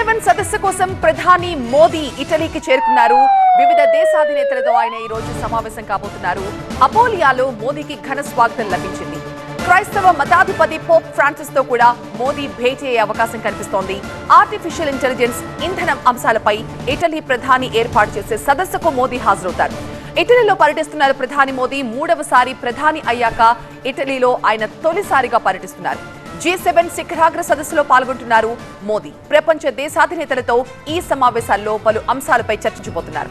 Seven సదస్సు కోసం ప్రధాని మోదీ ఇటలీకి చేరుకున్నారు. వివిధ దేశాధినేతలతో ఆయన ఈ రోజు సమావేశం కాబోతున్నారు. అపోలియాలో మోదీకి ఘన స్వాగతం లభించింది. క్రైస్తవ మతాధిపతి పోప్ ఫ్రాన్సిస్తో కూడా మోదీ భేటీ అయ్యే అవకాశం కనిపిస్తోంది. ఆర్టిఫిషియల్ ఇంటెలిజెన్స్ ఇంధనం అంశాలపై ఇటలీ ప్రధాని ఏర్పాటు చేసే సదస్సుకు మోదీ హాజరవుతారు. ఇటలీలో పర్యటిస్తున్నారు ప్రధాని మోదీ. మూడవసారి ప్రధాని అయ్యాక ఇటలీలో ఆయన తొలిసారిగా పర్యటిస్తున్నారు. జీ సెవెన్ శిఖరాగ్ర సదస్సులో పాల్గొంటున్నారు మోదీ. ప్రపంచ దేశాధినేతలతో ఈ సమావేశాల్లో పలు అంశాలపై చర్చించబోతున్నారు.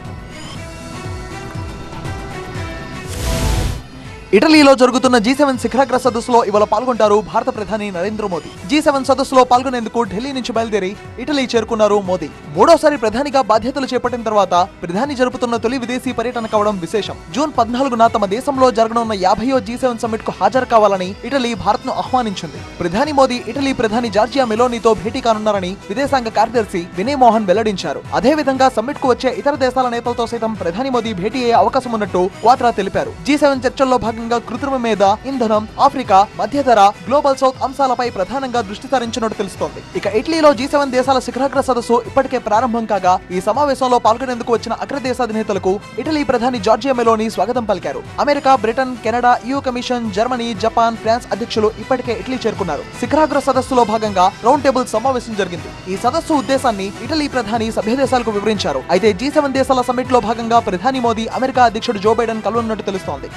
ఇటలీలో జరుగుతున్న జీ సెవెన్ శిఖరాగ్ర సదస్సులో ఇవాళ పాల్గొంటారు భారత ప్రధాని నరేంద్ర మోదీ. జీ సెవెన్ సదస్సులో పాల్గొనేందుకు ఢిల్లీ నుంచి బయలుదేరి ఇటలీ చేరుకున్నారు మోదీ. మూడోసారి ప్రధానిగా బాధ్యతలు చేపట్టిన తర్వాత ప్రధాని జరుపుతున్న తొలి విదేశీ పర్యటన కావడం విశేషం. జూన్ పద్నాలుగున తమ దేశంలో జరగనున్న యాభయో జీ సెవెన్ సమ్మిట్కు హాజరు కావాలని ఇటలీ భారత్ను ఆహ్వానించింది. ప్రధాని మోదీ ఇటలీ ప్రధాని జార్జియా మెలోనీతో భేటీ కానున్నారని విదేశాంగ కార్యదర్శి వినయ్ మోహన్ వెల్లడించారు. అదే విధంగా సమ్మిట్కు వచ్చే ఇతర దేశాల నేతలతో సైతం ప్రధాని మోదీ భేటీ అయ్యే అవకాశం ఉన్నట్టు వాత్రా తెలిపారు. జీ సెవెన్ చర్చల్లో భాగంగా కృత్రిమ మీద ఇంధనం ఆఫ్రికా మధ్యధర గ్లోబల్ సౌత్ అంశాలపై ప్రధానంగా దృష్టి సారించినట్టు తెలుస్తోంది. ఇక ఇటలీలో జీ సెవెన్ దేశాల శిఖరాగ్ర సదస్సు ఇప్పటికే ప్రారంభం కాగా ఈ సమావేశంలో పాల్గొనేందుకు వచ్చిన అగ్రదేశాధినేతలకు ఇటలీ ప్రధాని జార్జియా మెలోని స్వాగతం పలికారు. America Britain Canada EU commission Germany Japan France అధ్యక్షులు ఇప్పటికే ఇటలీ చేరుకున్నారు. శిఖరాగ్ర సదస్సులో భాగంగా రౌండ్ టేబుల్ సమావేశం జరిగింది. ఈ సదస్సు ఉద్దేశాన్ని ఇటలీ ప్రధాని సభ్య దేశాలకు వివరించారు. అయితే జీ సెవెన్ దేశాల సమ్మిట్లో భాగంగా ప్రధాని మోదీ అమెరికా అధ్యక్షుడు జో బైడెన్ కలవనున్నట్టు తెలుస్తోంది.